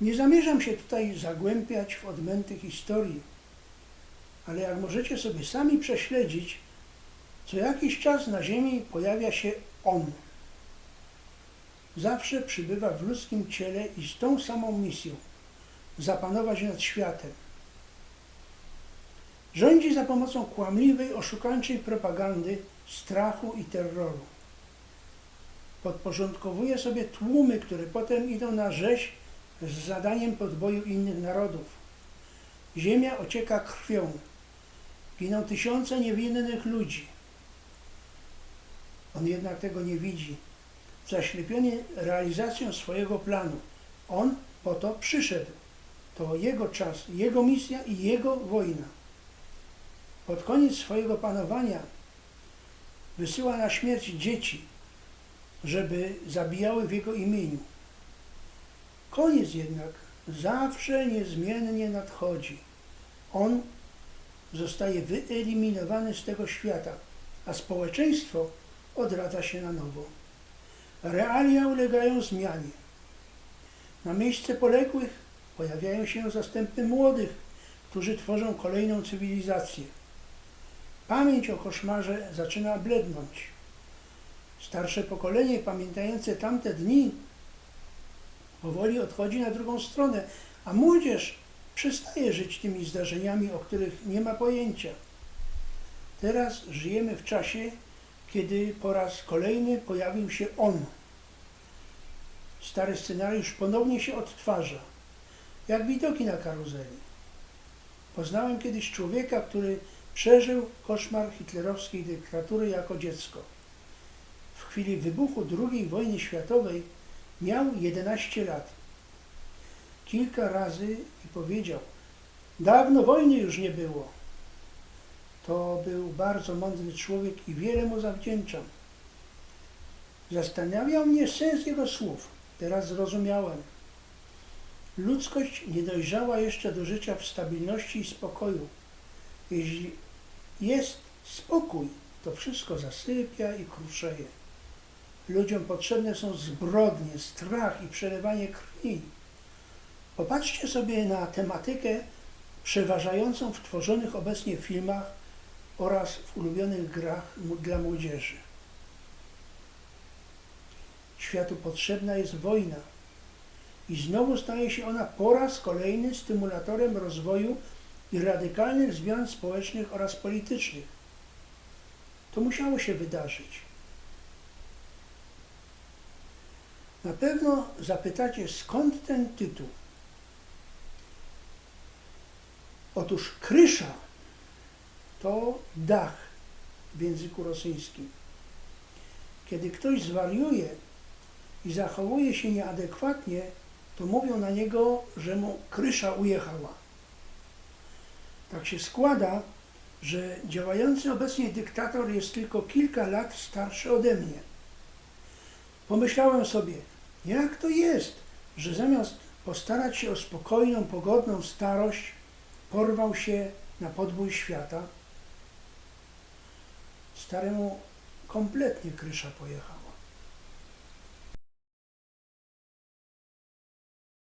Nie zamierzam się tutaj zagłębiać w odmęty historii, ale jak możecie sobie sami prześledzić, co jakiś czas na Ziemi pojawia się On. Zawsze przybywa w ludzkim ciele i z tą samą misją zapanować nad światem. Rządzi za pomocą kłamliwej, oszukańczej propagandy, strachu i terroru. Podporządkowuje sobie tłumy, które potem idą na rzeź z zadaniem podboju innych narodów. Ziemia ocieka krwią. Giną tysiące niewinnych ludzi. On jednak tego nie widzi. Zaślepiony realizacją swojego planu. On po to przyszedł. To jego czas, jego misja i jego wojna. Pod koniec swojego panowania wysyła na śmierć dzieci, żeby zabijały w jego imieniu. Koniec jednak zawsze niezmiennie nadchodzi. On zostaje wyeliminowany z tego świata, a społeczeństwo odradza się na nowo. Realia ulegają zmianie. Na miejsce poległych pojawiają się zastępy młodych, którzy tworzą kolejną cywilizację. Pamięć o koszmarze zaczyna blednąć. Starsze pokolenie, pamiętające tamte dni, powoli odchodzi na drugą stronę, a młodzież przestaje żyć tymi zdarzeniami, o których nie ma pojęcia. Teraz żyjemy w czasie, kiedy po raz kolejny pojawił się on. Stary scenariusz ponownie się odtwarza, jak widoki na karuzeli. Poznałem kiedyś człowieka, który przeżył koszmar hitlerowskiej dyktatury jako dziecko. W chwili wybuchu II wojny światowej miał 11 lat. Kilka razy i powiedział, dawno wojny już nie było. To był bardzo mądry człowiek i wiele mu zawdzięczam. Zastanawiał mnie sens jego słów. Teraz zrozumiałem. Ludzkość nie dojrzała jeszcze do życia w stabilności i spokoju. Jeśli jest spokój, to wszystko zasypia i kruszeje. Ludziom potrzebne są zbrodnie, strach i przelewanie krwi. Popatrzcie sobie na tematykę przeważającą w tworzonych obecnie filmach oraz w ulubionych grach dla młodzieży. Światu potrzebna jest wojna i znowu staje się ona po raz kolejny stymulatorem rozwoju i radykalnych zmian społecznych oraz politycznych. To musiało się wydarzyć. Na pewno zapytacie, skąd ten tytuł? Otóż krysza to dach w języku rosyjskim. Kiedy ktoś zwariuje i zachowuje się nieadekwatnie, to mówią na niego, że mu krysza ujechała. Tak się składa, że działający obecnie dyktator jest tylko kilka lat starszy ode mnie. Pomyślałem sobie, jak to jest, że zamiast postarać się o spokojną, pogodną starość, porwał się na podbój świata. Staremu kompletnie krysza pojechała.